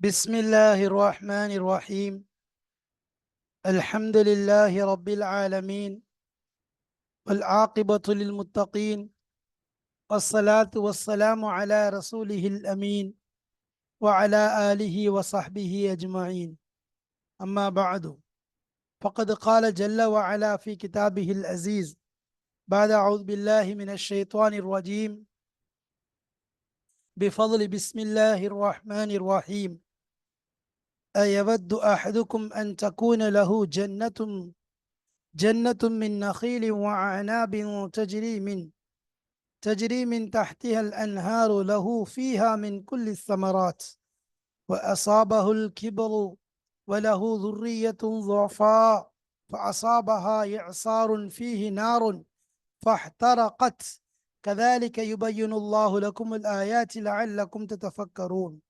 بسم الله الرحمن الرحيم. الحمد لله رب العالمين والعاقبة للمتقين والصلاة والسلام على رسوله الأمين وعلى آله وصحبه أجمعين. أما بعد فقد قال جل وعلا في كتابه العزيز بعد أعوذ بالله من الشيطان الرجيم. بفضل بسم الله الرحمن الرحيم. أيود أحدكم أن تكون له جنة جنة من نخيل وعناب تجري من تجري من تحتها الأنهار له فيها من كل الثمرات. وأصابه الكبر وله ذرية ضعفاء فأصابها إعصار فيه نار فاحترقت. كذلك يبين الله لكم الآيات لعلكم تتفكرون.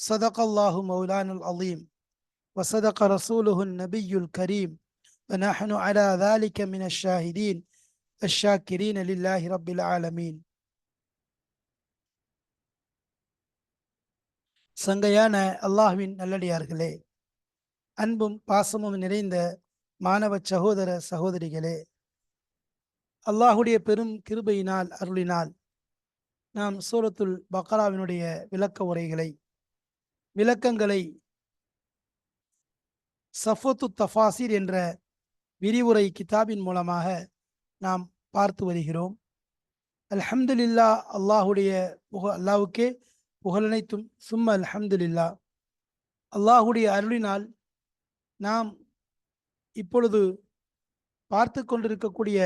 صدق الله مولانا العظيم وصدق رسوله النبي الكريم ونحن على ذلك من الشاهدين الشاكرين لله رب العالمين சங்கையான அல்லாஹ்வின் நல்லடியார்களே அன்பும் பாசமும் நிறைந்த மாணவ சகோதர சகோதரிகளே அல்லாஹுடைய பெரும் கிருபையினால் அருளினால் நாம் சூரத்துல் பக்ராவினுடைய விளக்க உரைகளை விளக்கங்களை சஃபத்து தஃபாசிர் என்ற விரிவுரை கிதாபின் மூலமாக நாம் பார்த்து வருகிறோம். அல்ஹம்துலில்லா அல்லாஹுடைய புக அல்லாவுக்கே புகழனைத்தும் சும்ம அல்ஹம்துலில்லா. அல்லாஹுடைய அருளினால் நாம் இப்பொழுது பார்த்து கொண்டிருக்கக்கூடிய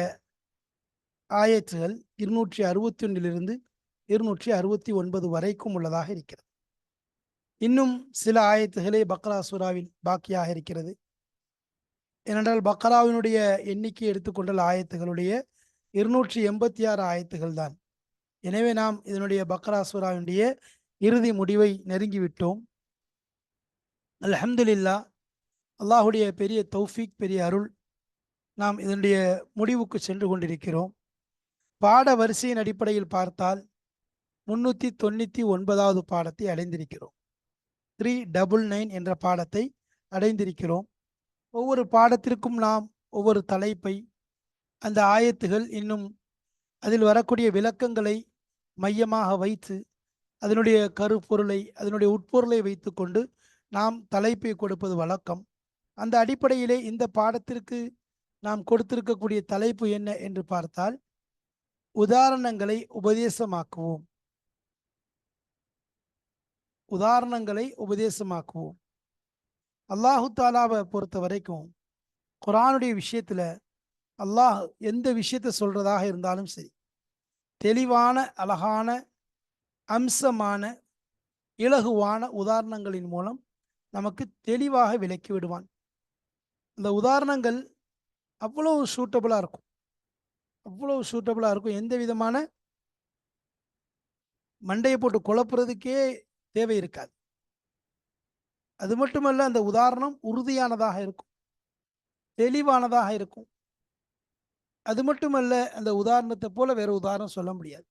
ஆயத்துகள் இருநூற்றி அறுபத்தி ஒன்றிலிருந்து இருநூற்றி அறுபத்தி ஒன்பது வரைக்கும் உள்ளதாக இருக்கிறது. இன்னும் சில ஆயத்துகளே பக்ரா சூராவில் பாக்கியாக இருக்கிறது. ஏனென்றால் பக்ராவினுடைய எண்ணிக்கை எடுத்துக்கொண்டால் ஆயத்துகளுடைய இருநூற்றி எண்பத்தி ஆறு ஆயத்துகள் தான். எனவே நாம் இதனுடைய பக்ரா சூராவினுடைய இறுதி முடிவை நெருங்கிவிட்டோம். அல்ஹம்துலில்லா அல்லாஹுடைய பெரிய தௌஃபிக் பெரிய அருள். நாம் இதனுடைய முடிவுக்கு சென்று கொண்டிருக்கிறோம். பாட வரிசையின் அடிப்படையில் பார்த்தால் முன்னூற்றி தொண்ணூற்றி ஒன்பதாவது பாடத்தை அடைந்திருக்கிறோம். த்ரீ டபுள் நைன் என்ற பாடத்தை அடைந்திருக்கிறோம். ஒவ்வொரு பாடத்திற்கும் நாம் ஒவ்வொரு தலைப்பை அந்த ஆயத்துகள் இன்னும் அதில் வரக்கூடிய விளக்கங்களை மையமாக வைத்து அதனுடைய கருப்பொருளை அதனுடைய உட்பொருளை வைத்துக்கொண்டு நாம் தலைப்பை கொடுப்பது வழக்கம். அந்த அடிப்படையிலே இந்த பாடத்திற்கு நாம் கொடுத்திருக்கக்கூடிய தலைப்பு என்ன என்று பார்த்தால் உதாரணங்களை உபதேசமாக்குவோம். உதாரணங்களை உபதேசமாக்குவோம். அல்லாஹு தாலாவை பொறுத்த வரைக்கும் குரானுடைய விஷயத்தில் அல்லாஹ் எந்த விஷயத்த சொல்கிறதாக இருந்தாலும் சரி தெளிவான அழகான அம்சமான இலகுவான உதாரணங்களின் மூலம் நமக்கு தெளிவாக விளக்கி விடுவான். இந்த உதாரணங்கள் அவ்வளோ சூட்டபுளாக இருக்கும். அவ்வளோ சூட்டபுளாக இருக்கும். எந்த விதமான மண்டையை போட்டு குழப்புறதுக்கே தேவை இருக்காது. அது மட்டுமல்ல அந்த உதாரணம் உறுதியானதாக இருக்கும். தெளிவானதாக இருக்கும். அது மட்டுமல்ல அந்த உதாரணத்தை போல வேற உதாரணம் சொல்ல முடியாது.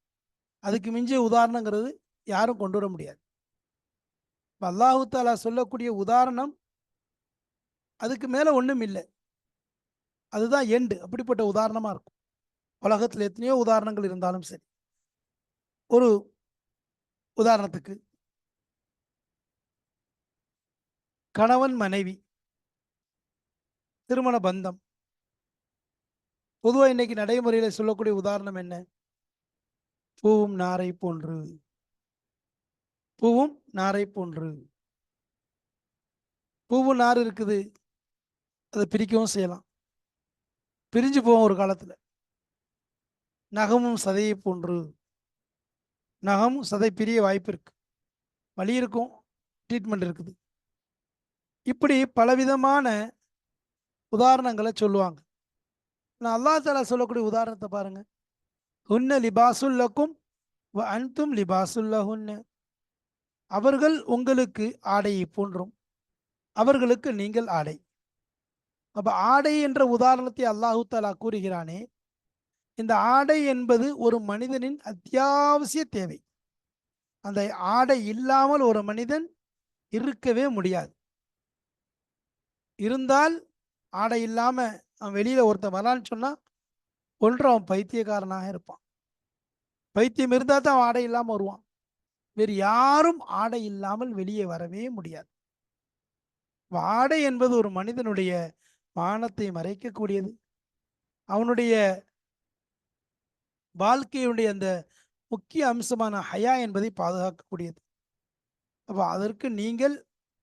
அதுக்கு மிஞ்சிய உதாரணங்கிறது யாரும் கொண்டு வர முடியாது. அல்லாஹு தாலா சொல்லக்கூடிய உதாரணம் அதுக்கு மேலே ஒன்றும் இல்லை. அதுதான் எண்டு அப்படிப்பட்ட உதாரணமாக இருக்கும். உலகத்தில் எத்தனையோ உதாரணங்கள் இருந்தாலும் சரி. ஒரு உதாரணத்துக்கு கணவன் மனைவி திருமண பந்தம். பொதுவாக இன்னைக்கு நடைமுறையில் சொல்லக்கூடிய உதாரணம் என்ன? பூவும் நாரை போன்று. பூவும் நாரை போன்று. பூவும் நார் இருக்குது. அதை பிரிக்கவும் செய்யலாம். பிரிஞ்சு போவோம் ஒரு காலத்தில். நகமும் சதையை போன்று. நகமும் சதை பிரிய வாய்ப்பு இருக்கு. வழி இருக்கும் ட்ரீட்மெண்ட் இருக்குது. இப்படி பலவிதமான உதாரணங்களை சொல்லுவாங்க. நான் அல்லா தாலா சொல்லக்கூடிய உதாரணத்தை பாருங்க. ஹுன்ன லிபாசுல்லக்கும் அன்தும் லிபாசுல்லஹுன்ன அவர்கள் உங்களுக்கு ஆடையை போன்றும் அவர்களுக்கு நீங்கள் ஆடை. அப்போ ஆடை என்ற உதாரணத்தை அல்லாஹு தாலா கூறுகிறானே இந்த ஆடை என்பது ஒரு மனிதனின் அத்தியாவசிய தேவை. அந்த ஆடை இல்லாமல் ஒரு மனிதன் இருக்கவே முடியாது. இருந்தால் ஆடை இல்லாமல் அவன் வெளியில் ஒருத்தன் வரான்னு சொன்னால் ஒன்று அவன் பைத்தியக்காரனாக இருப்பான். பைத்தியம் இருந்தால் தான் அவன் ஆடை இல்லாமல் வருவான். வேறு யாரும் ஆடை இல்லாமல் வெளியே வரவே முடியாது. ஆடை என்பது ஒரு மனிதனுடைய மானத்தை மறைக்கக்கூடியது. அவனுடைய வாழ்க்கையுடைய அந்த முக்கிய அம்சமான ஹயா என்பதை பாதுகாக்கக்கூடியது. அப்போ அதற்கு நீங்கள்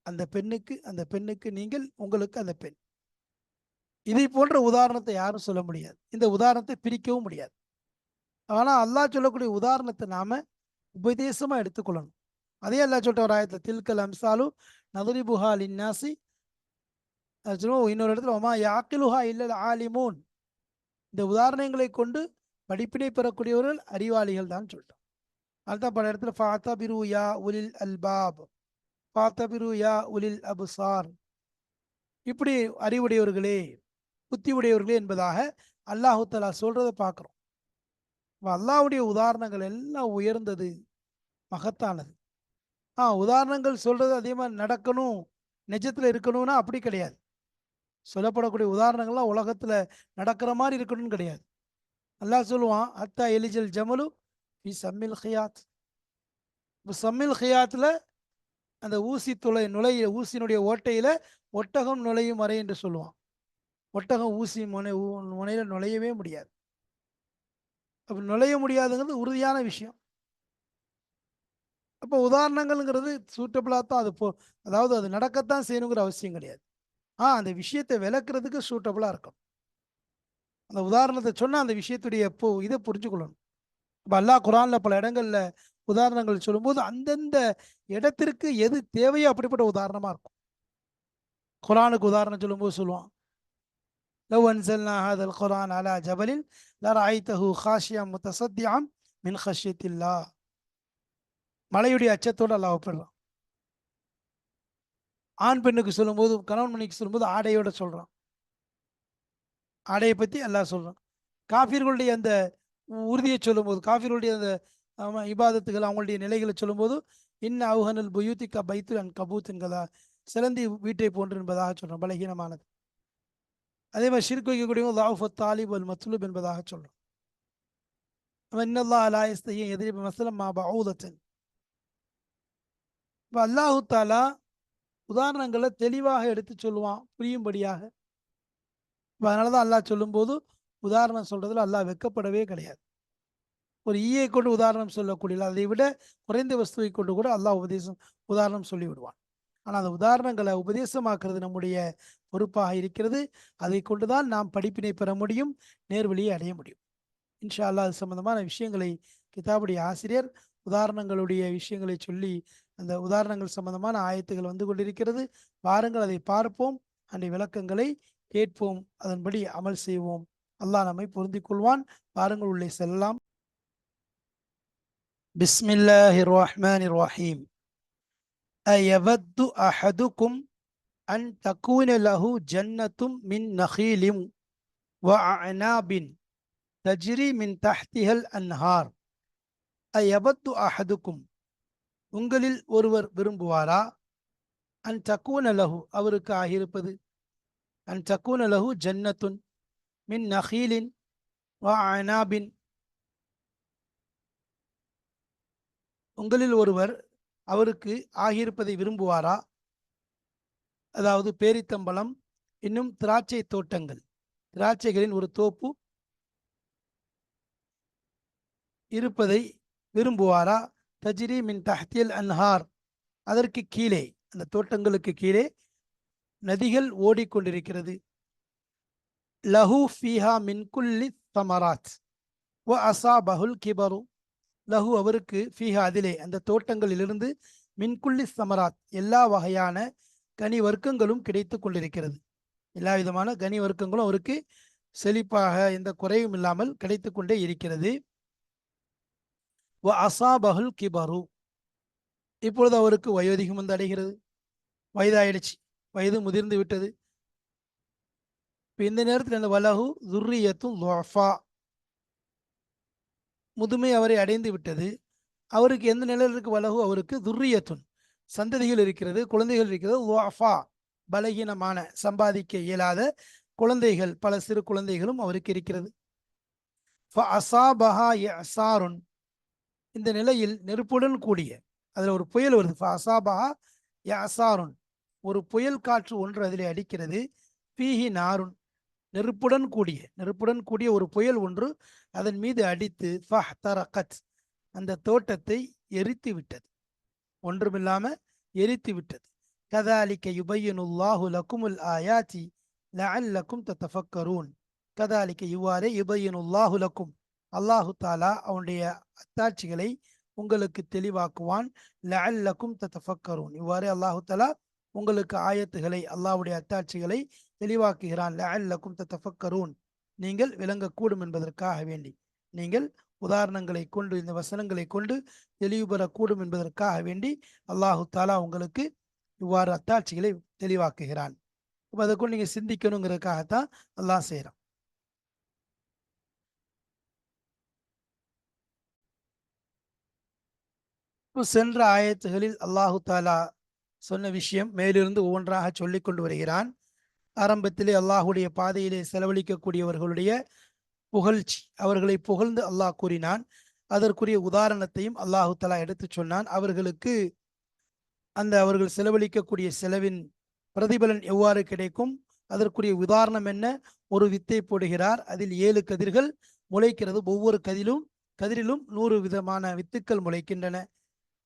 அந்த பெண்ணுக்கு அந்த பெண்ணுக்கு நீங்கள் உங்களுக்கு அந்த பெண். இதை போன்ற உதாரணத்தை யாரும் சொல்ல முடியாது. இந்த உதாரணத்தை பிரிக்கவும் முடியாது. ஆனால் அல்லாஹ் சொல்லக்கூடிய உதாரணத்தை நாம உபதேசமா எடுத்துக்கொள்ளணும். அதே அல்லாஹ் சொல்ற ஒரு ஆயத்தில் தில்கல் அம்சாலு நதுரிபுஹா லின்னாசி இன்னொரு இடத்துல ஒமா யாக்கிலுஹா இல்லல் ஆலிமூன். இந்த உதாரணங்களை கொண்டு படிப்பினை பெறக்கூடியவர்கள் அறிவாளிகள் தான் சொல்லிட்டோம் அதுதான் பல இடத்துல ஃபாத்தபிரு யா உலில் அல்பாப். பாத்தபிரு யா உலில் அபுசார். இப்படி அறிவுடையவர்களே புத்தி உடையவர்களே என்பதாக அல்லாஹு தலா சொல்றதை பார்க்குறோம். அல்லாஹ்வுடைய உதாரணங்கள் எல்லாம் உயர்ந்தது மகத்தானது. ஆ உதாரணங்கள் சொல்றது அதே மாதிரி நடக்கணும் நிஜத்தில் இருக்கணும்னா அப்படி கிடையாது. சொல்லப்படக்கூடிய உதாரணங்கள்லாம் உலகத்தில் நடக்கிற மாதிரி இருக்கணும்னு கிடையாது. அல்லாஹ் சொல்லுவான் அத்தா எலிஜல் ஜமலு ஃபி சம்மில் ஹியாத். இப்போ சம்மில் ஹியாத்தில் அந்த ஊசி துளை நுழைய ஊசியினுடைய ஓட்டையில ஒட்டகம் நுழையும் வரை என்று சொல்லுவான். ஒட்டகம் ஊசி முனை முனையில் முனையில நுழையவே முடியாது. அப்போ நுழைய முடியாதுங்கிறது உறுதியான விஷயம். அப்போ உதாரணங்கள்ங்கிறது சூட்டபிளாக தான் அது போ அதாவது அது நடக்கத்தான் செய்யணுங்கிற அவசியம் கிடையாது. ஆ அந்த விஷயத்தை விளக்குறதுக்கு சூட்டபிளாக இருக்கும் அந்த உதாரணத்தை சொன்னால் அந்த விஷயத்துடைய போ இதை புரிஞ்சுக்கொள்ளணும். இப்போ அல்லாஹ் குரானில் பல இடங்கள்ல உதாரணங்கள் சொல்லும்போது அந்தந்த இடத்திற்கு எது தேவையோ அப்படிப்பட்ட உதாரணமாக இருக்கும். குரானுக்கு உதாரணம் சொல்லும்போது சொல்லுவான். குரான் அலா ஜபலில் லராய்தஹு ஹாஷியாம் முத்தசத்தியாம் மலையுடைய அச்சத்தோடு அல்லாஹ் ஒப்பிடுறான். ஆண் பெண்ணுக்கு சொல்லும்போது கணவன் மணிக்கு சொல்லும்போது ஆடையோட சொல்கிறான் ஆடையை பற்றி எல்லாம் சொல்கிறான் காஃபிர்களுடைய அந்த உறுதியை சொல்லும்போது காஃபிர்களுடைய அந்த இபாதத்துகள் அவங்களுடைய நிலைகளை சொல்லும்போது இன்ன அவுஹனல் புயூத்திகா பைத்து அண்ட் கபூத் என்கதா சிலந்தி வீட்டை போன்று என்பதாக சொல்கிறோம் பலகீனமானது. அதே மாதிரி ஷிர்க் வைக்கக்கூடிய லாஃபத் தாலிப் அல் மத்லூப் என்பதாக சொல்கிறோம் இன்னல்லா அலாயஸ்தையும் எதிரி மசலம் மா பவுதத்தன் இப்போ அல்லாஹு தாலா உதாரணங்களை தெளிவாக எடுத்து சொல்லுவான் புரியும்படியாக. இப்போ அதனால தான் அல்லாஹ் சொல்லும்போது உதாரணம் சொல்கிறதுல அல்லாஹ் வெக்கப்படவே கிடையாது. ஒரு ஈயை கொண்டு உதாரணம் சொல்லக்கூடிய அதை விட குறைந்த வஸ்துவை கொண்டு கூட அல்லாஹ் உபதேசம் உதாரணம் சொல்லி விடுவான் ஆனால் அந்த உதாரணங்களை உபதேசமாக்குறது நம்முடைய பொறுப்பாக இருக்கிறது. அதை கொண்டுதான் நாம் படிப்பினை பெற முடியும் நேர்வழியை அடைய முடியும். இன்ஷா அல்லாஹ் அது சம்பந்தமான விஷயங்களை கிதாபுடைய ஆசிரியர் உதாரணங்களுடைய விஷயங்களை சொல்லி அந்த உதாரணங்கள் சம்பந்தமான ஆயத்துகள் வந்து கொண்டிருக்கிறது. வாருங்கள் அதை பார்ப்போம். அந்த விளக்கங்களை கேட்போம். அதன்படி அமல் செய்வோம். அல்லாஹ் நம்மை பொருந்திக் கொள்வான். வாருங்கள் உள்ளே செல்லலாம். பிஸ்மில்லாஹிர் ரஹ்மானிர் ரஹீம் أيود أحدكم أن تكون له جنة من نخيل وأعناب تجري من تحتها الأنهار أيود أحدكم உங்களில் ஒருவர் விரும்புவாரா அன் தக்கூன லஹு அவருக்கு ஆகியிருப்பது அன் தக்கூன லஹு ஜன்னத்துன் மின் நஹீலின் வ அனாபின் உங்களில் ஒருவர் அவருக்கு ஆகியிருப்பதை விரும்புவாரா? அதாவது பேரித்தம்பலம் இன்னும் திராட்சை தோட்டங்கள். திராட்சைகளின் ஒரு தோப்பு இருப்பதை விரும்புவாரா? தஜ்ரி மின் தஹ்தியல் அன்ஹார். அதற்கு கீழே அந்த தோட்டங்களுக்கு கீழே நதிகள் ஓடிக்கொண்டிருக்கிறது. லஹு ஃபீஹா மின் குல்லி தமராத் அசா பஹுல் கிபரு. லஹு அவருக்கு ஃபீஹா அதிலே அந்த தோட்டங்களிலிருந்து மின்குள்ளி சமராத் எல்லா வகையான கனி வர்க்கங்களும் கிடைத்து கொண்டிருக்கிறது. எல்லா விதமான கனி வர்க்கங்களும் அவருக்கு செழிப்பாக எந்த குறையும் இல்லாமல் கிடைத்து கொண்டே இருக்கிறது. அசாபஹுல் கிபரு. இப்பொழுது அவருக்கு வயோதிகம் வந்து அடைகிறது. வயதாயிடுச்சு. வயது முதிர்ந்து விட்டது. இப்போ இந்த நேரத்தில் இந்த வலகு துர்ரியத்தும் முதுமை அவரை அடைந்து விட்டது. அவருக்கு எந்த நிலையில் இருக்கு வலகு? அவருக்கு துர்ரியத்துன். சந்ததிகள் இருக்கிறது குழந்தைகள் இருக்கிறது. வாஃபா பலகீனமான சம்பாதிக்க இயலாத குழந்தைகள் பல சிறு குழந்தைகளும் அவருக்கு இருக்கிறது. ஃபஅஸாபஹா இஅஸாருன் இந்த நிலையில் நெருப்புடன் கூடிய அதில் ஒரு புயல் வருது. ஃபஅஸாபஹா இஅஸாருன் ஒரு புயல் காற்று ஒன்று அதிலே அடிக்கிறது. பீஹி நாருன். நெருப்புடன் கூடிய நெருப்புடன் கூடிய ஒரு புயல் ஒன்று அதன் மீது அடித்து ஃபஹ்தரகத் அந்த தோட்டத்தை எரித்து விட்டது. ஒன்றுமில்லாம எரித்து விட்டது. கதாலிக்க யுபையனுல்லாஹு லக்குமுல் ஆயாச்சி லக்கும் தத்தஃபக்கரூன் கதாலிக்க இவ்வாறே யுபையனுல்லாஹு லக்கும் அல்லாஹு தாலா அவனுடைய அத்தாட்சிகளை உங்களுக்கு தெளிவாக்குவான். லக்கும் தத்தஃபக்கரூன் இவ்வாறே அல்லாஹு தாலா உங்களுக்கு ஆயத்துகளை அல்லாஹ்வுடைய அத்தாட்சிகளை தெளிவாக்குகிறான். லஅல்லக்கும் தத்தஃபக்கரூன். நீங்கள் விளங்கக்கூடும் என்பதற்காக வேண்டி. நீங்கள் உதாரணங்களை கொண்டு இந்த வசனங்களை கொண்டு தெளிவு பெறக்கூடும் என்பதற்காக வேண்டி அல்லாஹு தாலா உங்களுக்கு இவ்வாறு அத்தாட்சிகளை தெளிவாக்குகிறான். அப்போ அதை கொண்டு சிந்திக்கணுங்கிறதுக்காகத்தான் அல்லாஹ் செய்கிறான் இப்போ சென்ற ஆயத்துகளில் அல்லாஹு தாலா சொன்ன விஷயம் மேலிருந்து ஒவ்வொன்றாக சொல்லிக் கொண்டு வருகிறான். ஆரம்பத்திலே அல்லாஹுடைய பாதையிலே செலவழிக்கக்கூடியவர்களுடைய புகழ்ச்சி. அவர்களை புகழ்ந்து அல்லாஹ் கூறினான். அதற்குரிய உதாரணத்தையும் அல்லாஹு தலா எடுத்து சொன்னான். அவர்களுக்கு அந்த அவர்கள் செலவழிக்கக்கூடிய செலவின் பிரதிபலன் எவ்வாறு கிடைக்கும்? அதற்குரிய உதாரணம் என்ன? ஒரு வித்தை போடுகிறார். அதில் ஏழு கதிர்கள் முளைக்கிறது. ஒவ்வொரு கதிலும் கதிரிலும் நூறு விதமான வித்துக்கள் முளைக்கின்றன.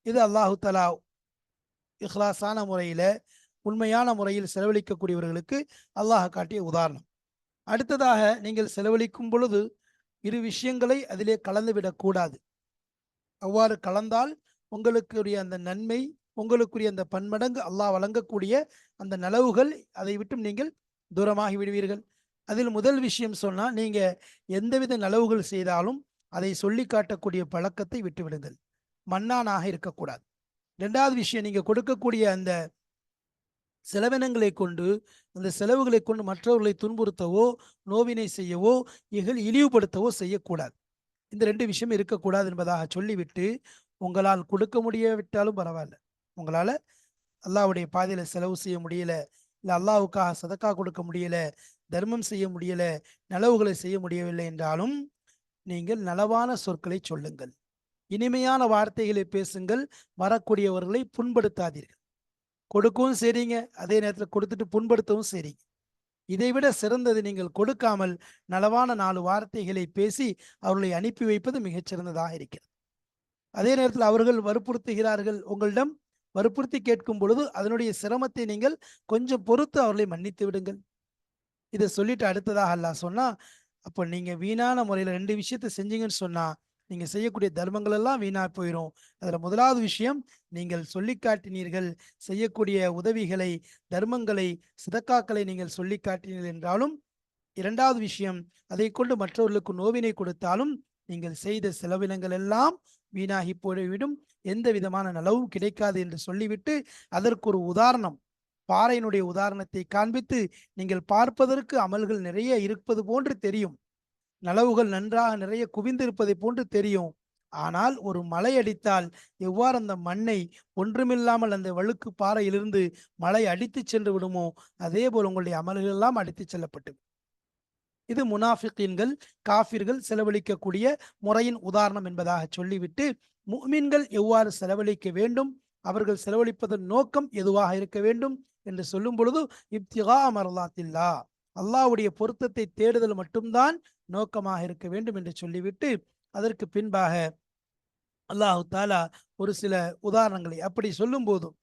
இது அல்லாஹு தலா இஹ்லாசான முறையில உண்மையான முறையில் செலவழிக்கக்கூடியவர்களுக்கு அல்லாஹ் காட்டிய உதாரணம். அடுத்ததாக நீங்கள் செலவழிக்கும் பொழுது இரு விஷயங்களை அதிலே கலந்துவிடக்கூடாது அவ்வாறு கலந்தால் உங்களுக்குரிய அந்த நன்மை உங்களுக்குரிய அந்த பன்மடங்கு அல்லாஹ் வழங்கக்கூடிய அந்த நலவுகள் அதை விட்டும் நீங்கள் தூரமாகி விடுவீர்கள். அதில் முதல் விஷயம் சொன்னா நீங்க எந்தவித நலவுகள் செய்தாலும் அதை சொல்லி காட்டக்கூடிய பழக்கத்தை விட்டுவிடுங்கள். மன்னானாக இருக்கக்கூடாது. ரெண்டாவது விஷயம் நீங்க கொடுக்கக்கூடிய அந்த செலவினங்களை கொண்டு அந்த செலவுகளை கொண்டு மற்றவர்களை துன்புறுத்தவோ நோவினை செய்யவோ இகழ் இழிவுபடுத்தவோ செய்யக்கூடாது. இந்த ரெண்டு விஷயம் இருக்கக்கூடாது என்பதாக சொல்லிவிட்டு உங்களால் கொடுக்க முடியாவிட்டாலும் பரவாயில்ல. உங்களால் அல்லாவுடைய பாதையில் செலவு செய்ய முடியல இல்லை அல்லாஹ்வுக்காக சதக்கா கொடுக்க முடியல தர்மம் செய்ய முடியல நலவுகளை செய்ய முடியவில்லை என்றாலும் நீங்கள் நலவான சொற்களை சொல்லுங்கள். இனிமையான வார்த்தைகளை பேசுங்கள் வரக்கூடியவர்களை புண்படுத்தாதீர்கள். கொடுக்கவும் சரிங்க அதே நேரத்தில் கொடுத்துட்டு புண்படுத்தவும் சரிங்க இதைவிட சிறந்தது நீங்கள் கொடுக்காமல் நலவான நாலு வார்த்தைகளை பேசி அவர்களை அனுப்பி வைப்பது மிகச்சிறந்ததாக இருக்கிறது. அதே நேரத்தில் அவர்கள் வற்புறுத்துகிறார்கள் உங்களிடம் வற்புறுத்தி கேட்கும் பொழுது அதனுடைய சிரமத்தை நீங்கள் கொஞ்சம் பொறுத்து அவர்களை மன்னித்து விடுங்கள். இதை சொல்லிட்டு அடுத்ததாக அல்லா சொன்னா அப்போ நீங்க வீணான முறையில ரெண்டு விஷயத்தை செஞ்சீங்கன்னு சொன்னா நீங்கள் செய்யக்கூடிய தர்மங்கள் எல்லாம் வீணாக போயிடும் அதில் முதலாவது விஷயம் நீங்கள் சொல்லி காட்டினீர்கள் செய்யக்கூடிய உதவிகளை தர்மங்களை சிதக்காக்களை நீங்கள் சொல்லி காட்டினீர்கள் என்றாலும் இரண்டாவது விஷயம் அதை கொண்டு மற்றவர்களுக்கு நோவினை கொடுத்தாலும் நீங்கள் செய்த செலவினங்கள் எல்லாம் வீணாகி போய்விடும். எந்த விதமான நலவும் கிடைக்காது என்று சொல்லிவிட்டு அதற்கு ஒரு உதாரணம். பாறையினுடைய உதாரணத்தை காண்பித்து நீங்கள் பார்ப்பதற்கு அமல்கள் நிறைய இருப்பது போன்று தெரியும். நலவுகள் நன்றாக நிறைய குவிந்திருப்பதை போன்று தெரியும். ஆனால் ஒரு மலை அடித்தால் எவ்வாறு அந்த மண்ணை ஒன்றுமில்லாமல் அந்த வழுக்கு பாறையிலிருந்து மழை அடித்து சென்று விடுமோ? அதே போல் உங்களுடைய அமல்கள் எல்லாம் அடித்து செல்லப்பட்டு இது முனாஃபிகீன்கள் காஃபிர்கள் செலவழிக்கக்கூடிய முறையின் உதாரணம் என்பதாக சொல்லிவிட்டு முஃமின்கள் எவ்வாறு செலவழிக்க வேண்டும்? அவர்கள் செலவழிப்பதன் நோக்கம் எதுவாக இருக்க வேண்டும்? என்று சொல்லும் பொழுது இப்திகா அமர்லாத்தில்லா. அல்லாவுடைய பொருத்தத்தை தேடுதல் மட்டும்தான் நோக்கமாக இருக்க வேண்டும் என்று சொல்லிவிட்டு அதற்கு பின்பாக அல்லாஹு தாலா ஒரு சில உதாரணங்களை அப்படி சொல்லும் போதும்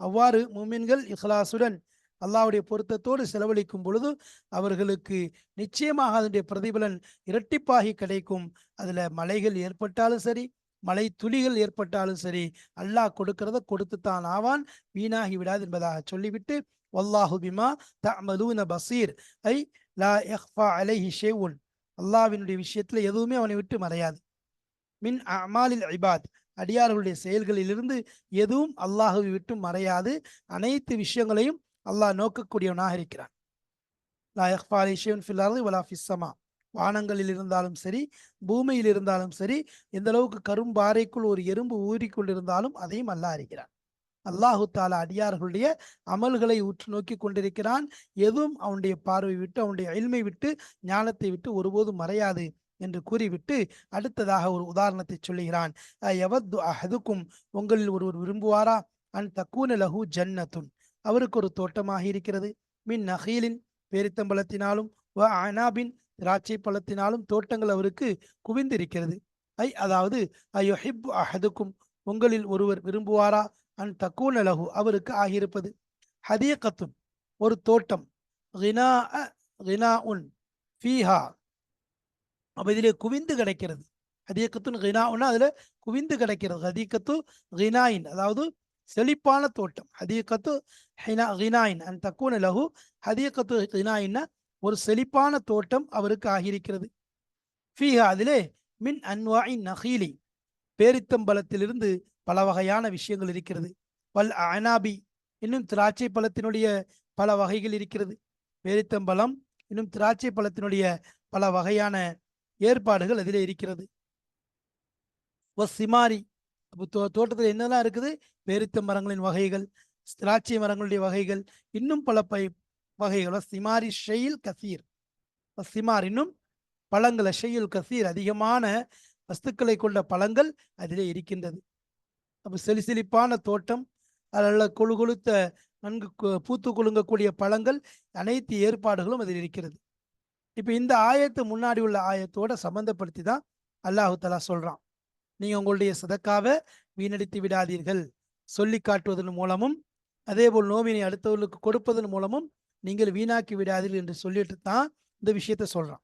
அவ்வாறு முமின்கள் இஹ்லாசுடன் அல்லாஹ்வுடைய பொருத்தத்தோடு செலவழிக்கும் பொழுது அவர்களுக்கு நிச்சயமாக அதனுடைய பிரதிபலன் இரட்டிப்பாகி கிடைக்கும். அதுல மலைகள் ஏற்பட்டாலும் சரி மலை துளிகள் ஏற்பட்டாலும் சரி அல்லாஹ் கொடுக்கிறத கொடுத்துத்தான் ஆவான் வீணாகி விடாது என்பதாக சொல்லிவிட்டு வல்லாஹு பிமா தஅமலூன பசீர் ஐ லா யக்ஃபா அலைஹி உன் அல்லாவினுடைய விஷயத்தில் எதுவுமே அவனை விட்டு மறையாது. மின் அமாலில் ஐபாத் அடியார்களுடைய செயல்களிலிருந்து எதுவும் அல்லாஹுவை விட்டு மறையாது. அனைத்து விஷயங்களையும் அல்லாஹ் நோக்கக்கூடியவனாக இருக்கிறான். வலாஃபிஸ்ஸமா வலா வானங்களில் இருந்தாலும் சரி பூமியில் இருந்தாலும் சரி எந்த அளவுக்கு கரும்பாறைக்குள் ஒரு எறும்பு ஊறிக்கொண்டிருந்தாலும் அதையும் அல்லாஹ் அறிகிறான். அல்லாஹு தாலா அடியார்களுடைய அமல்களை உற்று நோக்கி கொண்டிருக்கிறான். எதுவும் அவனுடைய பார்வை விட்டு அவனுடைய எல்மை விட்டு ஞானத்தை விட்டு ஒருபோதும் மறையாது என்று கூறிவிட்டு அடுத்ததாக ஒரு உதாரணத்தை சொல்லுகிறான். எவது அஹதுக்கும் உங்களில் ஒருவர் விரும்புவாரா? அன் தக்கூன லஹு ஜன்னத்துன். அவருக்கு ஒரு தோட்டமாக இருக்கிறது. மின் நகீலின் பேரித்தம்பலத்தினாலும் வ அனாபின் திராட்சை பழத்தினாலும் தோட்டங்கள் அவருக்கு குவிந்திருக்கிறது. ஐ அதாவது ஐயொஹிப் அஹதுக்கும் உங்களில் ஒருவர் விரும்புவாரா? அன் தக்கூன அலகு அவருக்கு ஆகியிருப்பது. ஹதீகத்துன் ஒரு தோட்டம். ரினா ரினா உன் ஃபீஹா. அப்போ இதிலே குவிந்து கிடைக்கிறது. ஹதீகத்துன் உன்னா அதுல குவிந்து கிடைக்கிறது. ஹதீக்கத்து ரினாயின் அதாவது செழிப்பான தோட்டம். ஹதீக்கத்து ஹினா ரினாயின் அன் தக்கூன லஹு ஹதீக்கத்து ரினாயின்னா ஒரு செழிப்பான தோட்டம் அவருக்கு ஆகியிருக்கிறது. ஃபீஹா அதிலே மின் அன்வாயின் நஹீலி பேரித்தம்பலத்திலிருந்து பல வகையான விஷயங்கள் இருக்கிறது. வல் அனாபி இன்னும் திராட்சை பழத்தினுடைய பல வகைகள் இருக்கிறது. பேரித்தம்பழம் இன்னும் திராட்சை பழத்தினுடைய பல வகையான ஏற்பாடுகள் அதிலே இருக்கிறது. சிமாரி தோ தோட்டத்தில் என்னெல்லாம் இருக்குது? பேரித்த மரங்களின் வகைகள் திராட்சை மரங்களுடைய வகைகள் இன்னும் பல பை வகைகள். சிமாரி ஷெயில் கசீர். சிமார் இன்னும் பழங்கள் ஷெயில் கசீர் அதிகமான வஸ்துக்களை கொண்ட பழங்கள் அதிலே இருக்கின்றது. அப்போ செலிசெலிப்பான தோட்டம் அதில் கொழு கொழுத்த நன்கு பூத்து குலுங்கக்கூடிய பழங்கள் அனைத்து ஏற்பாடுகளும் அதில் இருக்கிறது. இப்போ இந்த ஆயத்து முன்னாடி உள்ள ஆயத்தோட சம்பந்தப்படுத்தி தான் அல்லாஹு தலா சொல்றான். உங்களுடைய சதக்காவை வீணடித்து விடாதீர்கள். சொல்லி காட்டுவதன் மூலமும் அதே போல் நோவினை அடுத்தவர்களுக்கு கொடுப்பதன் மூலமும் நீங்கள் வீணாக்கி விடாதீர்கள் என்று சொல்லிட்டு தான் இந்த விஷயத்த சொல்கிறான்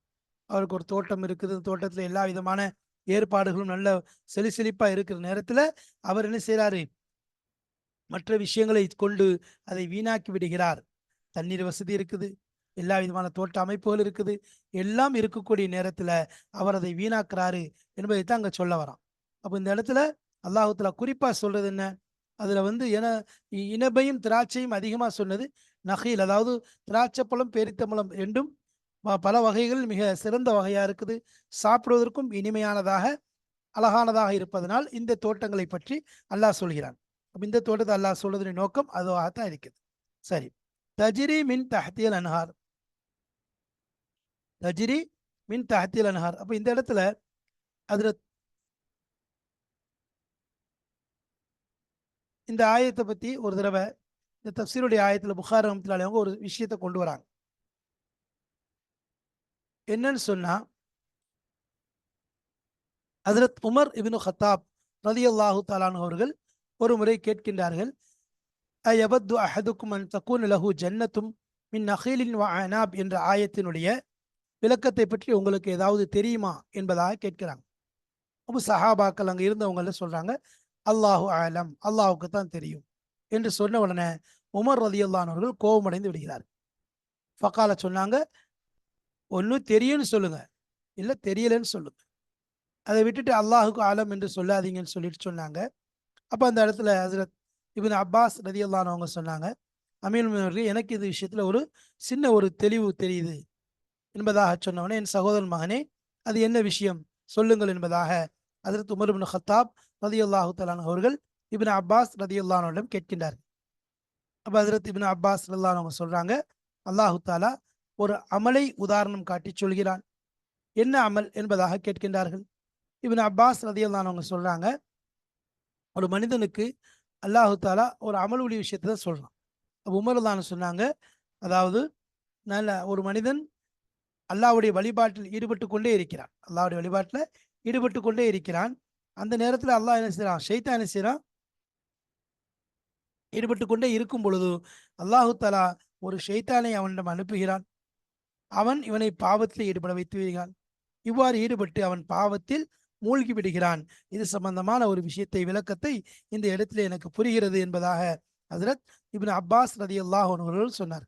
அவருக்கு ஒரு தோட்டம் இருக்குது. தோட்டத்தில் எல்லா விதமான ஏற்பாடுகளும் நல்ல செழி செழிப்பா இருக்கிற நேரத்துல அவர் என்ன செய்யறாரு மற்ற விஷயங்களை கொண்டு அதை வீணாக்கி விடுகிறார். தண்ணீர் வசதி இருக்குது. எல்லா விதமான தோட்ட அமைப்புகள் இருக்குது. எல்லாம் இருக்கக்கூடிய நேரத்துல அவர் அதை வீணாக்குறாரு என்பதை தான் அங்க சொல்ல வரான். அப்போ இந்த இடத்துல அல்லாஹுத்துல குறிப்பா சொல்றது என்ன? அதுல வந்து என இனபையும் திராட்சையும் அதிகமா சொன்னது நகையில் அதாவது திராட்சை பழம் பேரித்தம்பழம் ரெண்டும் பல வகைகள் மிக சிறந்த வகையாக இருக்குது. சாப்பிடுவதற்கும் இனிமையானதாக அழகானதாக இருப்பதனால் இந்த தோட்டங்களை பற்றி அல்லாஹ் சொல்கிறான். இந்த தோட்டத்தை அல்லாஹ் சொல்றதுடைய நோக்கம் அதுவாகத்தான் இருக்குது. சரி. தஜிரி மின் தஹத்தியல் அன்ஹார். தஜிரி மின் தஹத்தியல் அன்ஹார். அப்போ இந்த இடத்துல அதில் இந்த ஆயத்தை பற்றி ஒரு தடவை இந்த தப்சீருடைய ஆயத்தில் புகார் ரஹமத்துல்லாலே அவங்க ஒரு விஷயத்தை கொண்டு வராங்க. என்னன்னு சொன்னா ஹசரத் உமர் இபின் ஹத்தாப் ரதி அல்லாஹு தாலான் அவர்கள் ஒரு முறை கேட்கின்றார்கள் அயபத்து அஹதுக்கும் அன் தக்கூன் லஹு ஜன்னத்தும் மின் நஹீலின் அனாப் என்ற ஆயத்தினுடைய விளக்கத்தை பற்றி உங்களுக்கு ஏதாவது தெரியுமா என்பதாக கேட்கிறாங்க. அப்போ சஹாபாக்கள் அங்கே இருந்தவங்கள சொல்றாங்க அல்லாஹு ஆலம் அல்லாஹுக்கு தான் தெரியும் என்று சொன்ன உடனே உமர் ரதியுல்லானவர்கள் கோபமடைந்து விடுகிறார். ஃபக்கால சொன்னாங்க ஒன்றும் தெரியும்னு சொல்லுங்க. இல்லை தெரியலன்னு சொல்லுங்க. அதை விட்டுட்டு அல்லாஹுக்கு ஆலம் என்று சொல்லாதீங்கன்னு சொல்லிட்டு சொன்னாங்க. அப்போ அந்த இடத்துல ஹசரத் இபின் அப்பாஸ் ரதி அல்லானவங்க சொன்னாங்க அமீன் எனக்கு இது விஷயத்தில் ஒரு சின்ன ஒரு தெளிவு தெரியுது. என்பதாக சொன்னவனே என் சகோதரன் மகனே அது என்ன விஷயம்? சொல்லுங்கள். என்பதாக அதற்கு உமர் இபின் ஹத்தாப் ரதி அல்லாஹு தலான் அவர்கள் இபின் அப்பாஸ் ரதி அல்லானோடம் கேட்கின்றார் அப்போ அதிரத் இபின் அப்பாஸ் ரல்லானவங்க சொல்கிறாங்க அல்லாஹு தாலா ஒரு அமலை உதாரணம் காட்டி சொல்கிறான். என்ன அமல் என்பதாக கேட்கின்றார்கள். இவன் அப்பாஸ் ரதியல்லான் அவங்க சொல்றாங்க ஒரு மனிதனுக்கு அல்லாஹு தாலா ஒரு அமலுடைய விஷயத்தை தான் சொல்றான். உமர்தான் சொன்னாங்க அதாவது நல்ல ஒரு மனிதன் அல்லாவுடைய வழிபாட்டில் ஈடுபட்டு கொண்டே இருக்கிறான். அல்லாவுடைய வழிபாட்டில் ஈடுபட்டு கொண்டே இருக்கிறான். அந்த நேரத்தில் அல்லாஹ் என்ன செய்யறான் ஷைத்தா என்ன செய்யறான் ஈடுபட்டு கொண்டே இருக்கும் பொழுது அல்லாஹு தாலா ஒரு ஷைத்தானை அவனிடம் அனுப்புகிறான். அவன் இவனை பாவத்தில் ஈடுபட வைத்து விடுகிறான். இவ்வாறு ஈடுபட்டு அவன் பாவத்தில் மூழ்கி விடுகிறான். இது சம்பந்தமான ஒரு விஷயத்தை விளக்கத்தை இந்த இடத்துல எனக்கு புரிகிறது என்பதாக ஹசரத் இபின் அப்பாஸ் ரதி அல்லாஹ் சொன்னார்.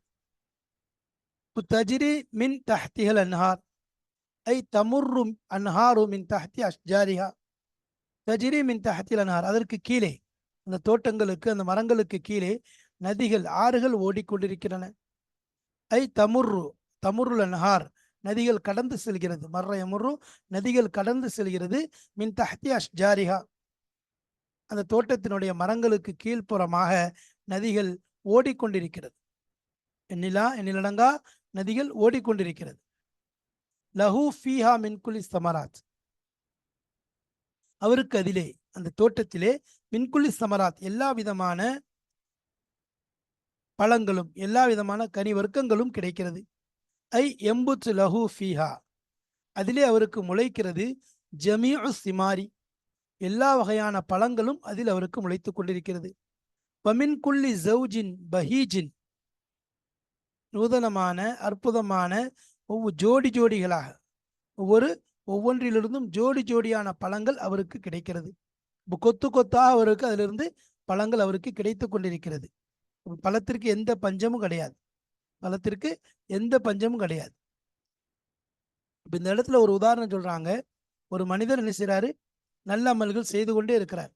தஜிரி மின் தஹ்திஹல் அன்ஹார். ஐ தமுர்ரு அன்ஹாரு மின் தஹ்தி அஷ்ஜாரிஹா. தஜிரி மின் தஹத்தில் அன்ஹார். அதற்கு கீழே அந்த தோட்டங்களுக்கு அந்த மரங்களுக்கு கீழே நதிகள் ஆறுகள் ஓடிக்கொண்டிருக்கின்றன. ஐ தமுர்ரு தமுருல நஹார் நதிகள் கடந்து செல்கிறது. மர்ற நதிகள் கடந்து செல்கிறது. மின் தஹ்தி அஷ்ஜாரிஹா. அந்த தோட்டத்தினுடைய மரங்களுக்கு கீழ்ப்புறமாக நதிகள் ஓடிக்கொண்டிருக்கிறது. எண்ணிலா எண்ணிலடங்கா நதிகள் ஓடிக்கொண்டிருக்கிறது. லஹு ஃபீஹா மின்குலி சமராஜ் அவருக்கு அதிலே அந்த தோட்டத்திலே மின்குலி சமராத் எல்லா விதமான பழங்களும் எல்லா விதமான கனி வர்க்கங்களும் கிடைக்கிறது. ஐ எம்புத் லஹு ஃபீஹா. அதிலே அவருக்கு முளைக்கிறது ஜமீஉ சிமாரி. எல்லா வகையான பழங்களும் அதில் அவருக்கு முளைத்துக் கொண்டிருக்கிறது. பமின் குல்லி ஜவுஜின் பஹீஜின். நூதனமான அற்புதமான ஒவ்வொரு ஜோடி ஜோடிகளாக ஒவ்வொரு ஒவ்வொன்றிலிருந்தும் ஜோடி ஜோடியான பழங்கள் அவருக்கு கிடைக்கிறது. இப்போ கொத்து கொத்தாக அவருக்கு அதிலிருந்து பழங்கள் அவருக்கு கிடைத்து கொண்டிருக்கிறது. பழத்திற்கு எந்த பஞ்சமும் கிடையாது. பலத்திற்கு எந்த பஞ்சமும் கிடையாது. இப்ப இந்த இடத்துல ஒரு உதாரணம் சொல்றாங்க. ஒரு மனிதர் என்ன செய்றாரு? நல்ல அமல்கள் செய்து கொண்டே இருக்கிறார்.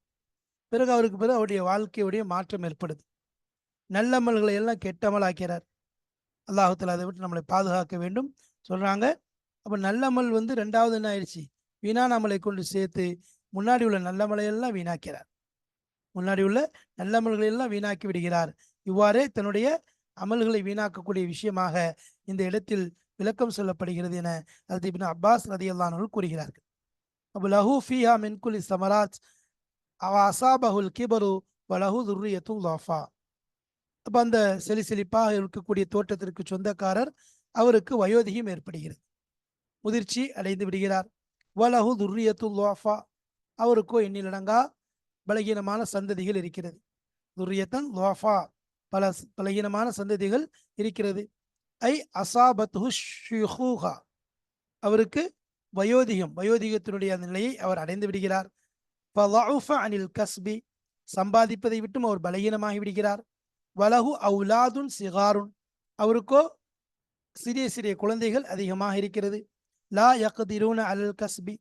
பிறகு அவருக்கு பிறகு அவருடைய வாழ்க்கையுடைய மாற்றம் ஏற்படுது. நல்ல அமல்களை எல்லாம் கெட்டமலாக்கிறார் அல்லாஹத்தில் அதை விட்டு நம்மளை பாதுகாக்க வேண்டும். சொல்றாங்க. அப்ப நல்ல அமல் வந்து ரெண்டாவது என்ன ஆயிடுச்சு? வீணான அமலை கொண்டு சேர்த்து முன்னாடி உள்ள நல்ல அமலையெல்லாம் வீணாக்கிறார். முன்னாடி உள்ள நல்ல அமல்களை எல்லாம் வீணாக்கி விடுகிறார். இவ்வாறே தன்னுடைய அமல்களை வீணாக்கக்கூடிய விஷயமாக இந்த இடத்தில் விளக்கம் சொல்லப்படுகிறது என அது இப்னு அப்பாஸ் ரதியல்லானவர்கள் கூறுகிறார்கள். அபு லஹூ ஃபீஹா மின்குலி சமராஜ் அவ அசாபஹுல் கிபரு வலஹு துர்ரியத்து லாஃபா. அப்போ அந்த செலி செழிப்பாக இருக்கக்கூடிய தோட்டத்திற்கு சொந்தக்காரர் அவருக்கு வயோதிகம் ஏற்படுகிறது. முதிர்ச்சி அடைந்து விடுகிறார். வலஹு துர்ரியத்து லாஃபா. அவருக்கோ எண்ணிலடங்கா பலகீனமான சந்ததிகள் இருக்கிறது. துர்ரியத்தன் லோஃபா. பல பலகீனமான சந்ததிகள் இருக்கிறது. ஐ அசாபத்து ஷிஹூஹா. அவருக்கு வயோதிகம் வயோதிகத்தினுடைய நிலையை அவர் அடைந்து விடுகிறார். அனில் கஸ்பி. சம்பாதிப்பதை விட்டும் அவர் பலகீனமாகி விடுகிறார். வலகு அவுலாதுன் சிகாருன். அவருக்கோ சிறிய சிறிய குழந்தைகள் அதிகமாக இருக்கிறது. லா யக்திரூன அலல் கஸ்பி.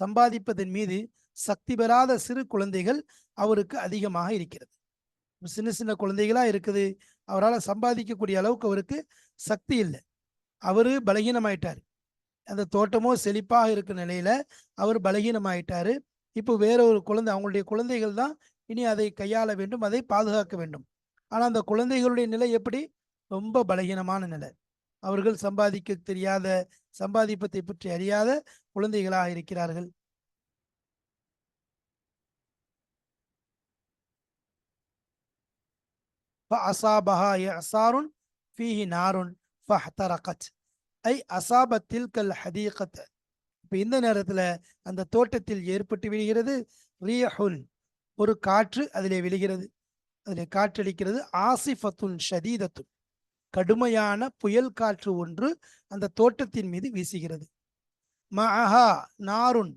சம்பாதிப்பதன் மீது சக்தி பெறாத சிறு குழந்தைகள் அவருக்கு அதிகமாக இருக்கிறது. சின்ன சின்ன குழந்தைகளாக இருக்குது. அவரால் சம்பாதிக்கக்கூடிய அளவுக்கு அவருக்கு சக்தி இல்லை. அவர் பலகீனமாயிட்டார். அந்த தோட்டமோ செழிப்பாக இருக்கிற நிலையில் அவர் பலகீனமாயிட்டார். இப்போ வேற ஒரு குழந்தை அவங்களுடைய குழந்தைகள் தான் இனி அதை கையாள வேண்டும் அதை பாதுகாக்க வேண்டும். ஆனால் அந்த குழந்தைகளுடைய நிலை எப்படி? ரொம்ப பலகீனமான நிலை. அவர்கள் சம்பாதிக்க தெரியாத சம்பாதிப்பத்தை பற்றி அறியாத குழந்தைகளாக இருக்கிறார்கள். அசாபஹா இசாருன் ஃபீஹி நாருன் ஃபஹ்தரகத் ஐ அசாப தில்கல் ஹதீகத் இப்போ இந்த நேரத்தில் அந்த தோட்டத்தில் ஏற்பட்டு விழுகிறது. ரீஹுன் ஒரு காற்று அதிலே விழுகிறது. அதிலே காற்றளிக்கிறது ஆசிஃபத்துன் ஷதீதத்துன். கடுமையான புயல் காற்று ஒன்று அந்த தோட்டத்தின் மீது வீசுகிறது. மஹா நாருன்.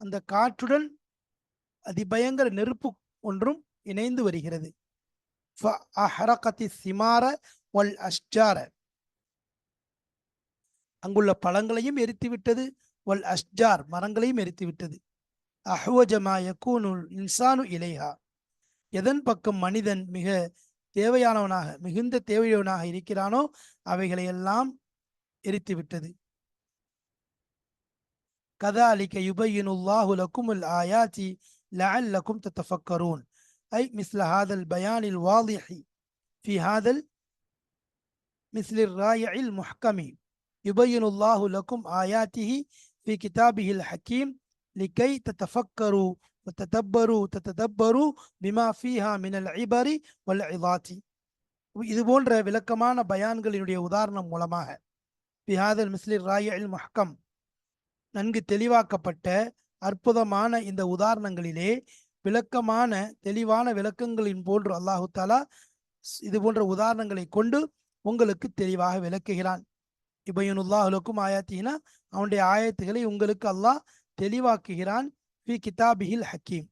அந்த காற்றுடன் அதிபயங்கர நெருப்பு ஒன்றும் இணைந்து வருகிறது. அஹரகத்தி சிமார ஒல் அஷ்ஜார அங்குள்ள பழங்களையும் எரித்துவிட்டது ஒல் அஷ்ஜார் மரங்களையும் எரித்துவிட்டது அஹ்வஜமா யக்கூனுல் இன்சானு இலைஹா எதன் பக்கம் மனிதன் மிக தேவையானவனாக மிகுந்த தேவையானவனாக இருக்கிறானோ அவைகளை எல்லாம் எரித்துவிட்டது கதாலிக்க யுபையினுல்லாஹுலக்கும் ஆயாச்சி லஅல்லக்கும் தத்தஃக்கரூன் أي مثل هذا البيان الواضح في هذا ال- مثل الرائع المحكم يبين الله لكم آياته في كتابه الحكيم لكي تتفكروا وتتدبروا تتدبروا بما فيها من العبر والعظات இது போன்ற விளக்கமான பயான்களினுடைய உதாரணம் மூலமாக பிஹாதல் மிஸ்லிர் ராயில் முஹ்கம் நன்கு தெளிவாக்கப்பட்ட அற்புதமான இந்த உதாரணங்களிலே விளக்கமான தெளிவான விளக்கங்களின் போன்று அல்லாஹு தாலா இது போன்ற உதாரணங்களை கொண்டு உங்களுக்கு தெளிவாக விளக்குகிறான். இபையனுல்லாஹுலக்கும் ஆயாத்தினா அவனுடைய ஆயத்துகளை உங்களுக்கு அல்லாஹ் தெளிவாக்குகிறான். ஃபி கிதாபிஹில் ஹக்கீம்.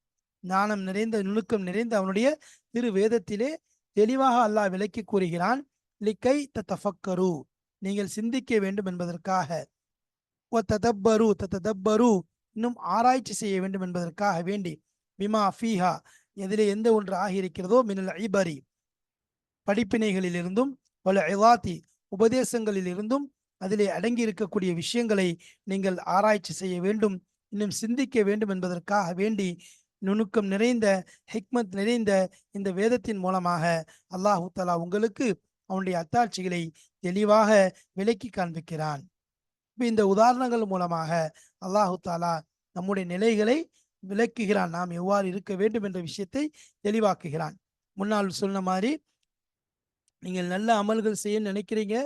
ஞானம் நிறைந்த நுணுக்கம் நிறைந்த அவனுடைய திரு வேதத்திலே தெளிவாக அல்லாஹ் விளக்கி கூறுகிறான். லிக்கை தத்தஃபக்கரு நீங்கள் சிந்திக்க வேண்டும் என்பதற்காக. ஒ ததப்பரு தத்ததப்பரு இன்னும் ஆராய்ச்சி செய்ய வேண்டும் என்பதற்காக வேண்டி. பிமா ஃபீஹா எதிலே எந்த ஒன்று ஆகியிருக்கிறதோ மினல் ஐபரி படிப்பினைகளிலிருந்தும் பல இவாத்தி உபதேசங்களிலிருந்தும் அதிலே அடங்கி இருக்கக்கூடிய விஷயங்களை நீங்கள் ஆராய்ச்சி செய்ய வேண்டும் இன்னும் சிந்திக்க வேண்டும் என்பதற்காக வேண்டி நுணுக்கம் நிறைந்த ஹிக்மத் நிறைந்த இந்த வேதத்தின் மூலமாக அல்லாஹு தலா உங்களுக்கு அவனுடைய அத்தாட்சிகளை தெளிவாக விளக்கி காண்பிக்கிறான். இப்போ இந்த உதாரணங்கள் மூலமாக அல்லாஹு தாலா நம்முடைய நிலைகளை விளக்குகிறான். நாம் எவ்வாறு இருக்க வேண்டும் என்ற விஷயத்தை தெளிவாக்குகிறான். முன்னால் சொன்ன மாதிரி நீங்கள் நல்ல அமல்கள் செய்ய நினைக்கிறீங்க.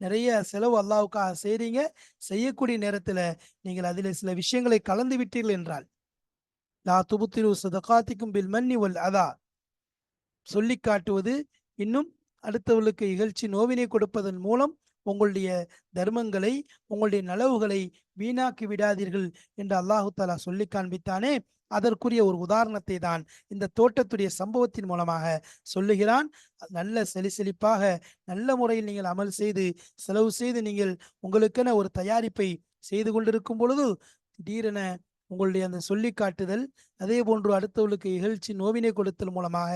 நிறைய செலவு அல்லாவுக்காக செய்கிறீங்க செய்யக்கூடிய நேரத்தில் நீங்கள் அதில் சில விஷயங்களை கலந்து விட்டீர்கள் என்றால் லா துபுத்திரு சதகாத்திக்கும் பில் மன்னி ஒல் அதா. சொல்லி காட்டுவது இன்னும் அடுத்தவர்களுக்கு இகழ்ச்சி நோவினை கொடுப்பதன் மூலம் உங்களுடைய தர்மங்களை உங்களுடைய நலவுகளை வீணாக்கி விடாதீர்கள் என்று அல்லாஹு தாலா சொல்லி காண்பித்தானே? அதற்குரிய ஒரு உதாரணத்தை தான் இந்த தோட்டத்துடைய சம்பவத்தின் மூலமாக சொல்லுகிறான். நல்ல செலி செழிப்பாக நல்ல முறையில் நீங்கள் அமல் செய்து செலவு செய்து நீங்கள் உங்களுக்கென ஒரு தயாரிப்பை செய்து கொண்டிருக்கும் பொழுது திடீரென உங்களுடைய அந்த சொல்லி காட்டுதல் அதே போன்று அடுத்தவர்களுக்கு இகழ்ச்சி நோவினை கொடுத்தல் மூலமாக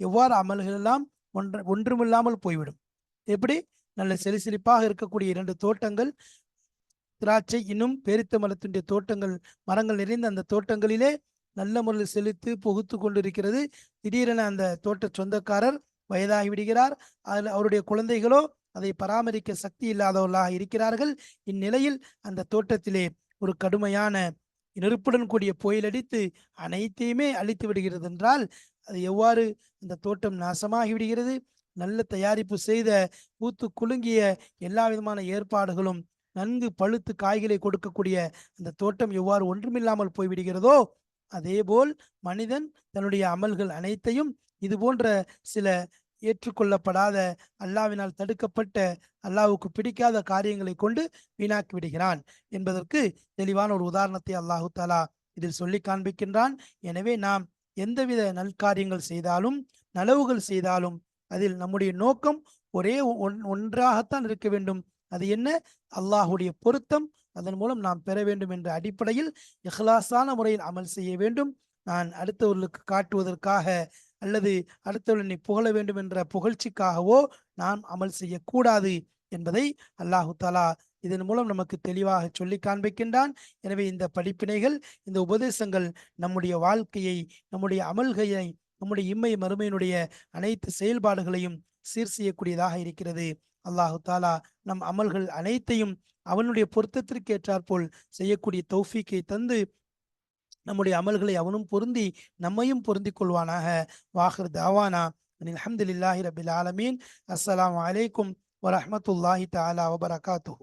எவ்வாறு அமல்கள் எல்லாம் ஒன்று ஒன்றுமில்லாமல் போய்விடும். எப்படி? நல்ல செலிசெலிப்பாக இருக்கக்கூடிய இரண்டு தோட்டங்கள் திராட்சை இன்னும் பேரித்த மரத்துடைய தோட்டங்கள் மரங்கள் நிறைந்த அந்த தோட்டங்களிலே நல்ல முறையில் செலுத்து புகுத்து கொண்டிருக்கிறது. திடீரென அந்த தோட்ட சொந்தக்காரர் வயதாகி விடுகிறார். அதில் அவருடைய குழந்தைகளோ அதை பராமரிக்க சக்தி இல்லாதவர்களாக இருக்கிறார்கள். இந்நிலையில் அந்த தோட்டத்திலே ஒரு கடுமையான நெருப்புடன் கூடிய புயலடித்து அனைத்தையுமே அழித்து விடுகிறது என்றால் அது எவ்வாறு அந்த தோட்டம் நாசமாகி விடுகிறது? நல்ல தயாரிப்பு செய்த பூத்து குலுங்கிய எல்லா விதமான ஏற்பாடுகளும் நன்கு பழுத்து காய்களை கொடுக்கக்கூடிய அந்த தோட்டம் எவ்வாறு ஒன்றுமில்லாமல் போய்விடுகிறதோ அதேபோல் மனிதன் தன்னுடைய அமல்கள் அனைத்தையும் இது போன்ற சில ஏற்றுக்கொள்ளப்படாத அல்லாவினால் தடுக்கப்பட்ட அல்லாவுக்கு பிடிக்காத காரியங்களை கொண்டு வீணாக்கி விடுகிறான் என்பதற்கு தெளிவான ஒரு உதாரணத்தை அல்லாஹு தாலா இதில் சொல்லி காண்பிக்கின்றான். எனவே நாம் எந்தவித நல்காரியங்கள் செய்தாலும் நலவுகள் செய்தாலும் அதில் நம்முடைய நோக்கம் ஒரே ஒன் ஒன்றாகத்தான் இருக்க வேண்டும். அது என்ன? அல்லாஹுடைய பொருத்தம். அதன் மூலம் நாம் பெற வேண்டும் என்ற அடிப்படையில் இஹ்லாசான முறையில் அமல் செய்ய வேண்டும். நான் அடுத்தவர்களுக்கு காட்டுவதற்காக அல்லது அடுத்தவர்களை புகழ வேண்டும் என்ற புகழ்ச்சிக்காகவோ நாம் அமல் செய்யக்கூடாது என்பதை அல்லாஹு தாலா இதன் மூலம் நமக்கு தெளிவாக சொல்லி காண்பிக்கின்றான். எனவே இந்த படிப்பினைகள் இந்த உபதேசங்கள் நம்முடைய வாழ்க்கையை நம்முடைய அமல்கையை நம்முடைய இம்மை மறுமையினுடைய அனைத்து செயல்பாடுகளையும் சீர் செய்யக்கூடியதாக இருக்கிறது. அல்லாஹு தாலா நம் அமல்கள் அனைத்தையும் அவனுடைய பொருத்தத்திற்கு ஏற்றாற்போல் செய்யக்கூடிய தௌஃபீக்கை தந்து நம்முடைய அமல்களை அவனும் பொருந்தி நம்மையும் பொருந்திக் கொள்வானாக. வாஹர் தாவானா. அல்ஹம்துலில்லாஹி ரபில் ஆலமீன். அஸ்ஸலாமு அலைக்கும் வரமத்துல்லாஹி தாலா வபரகாத்து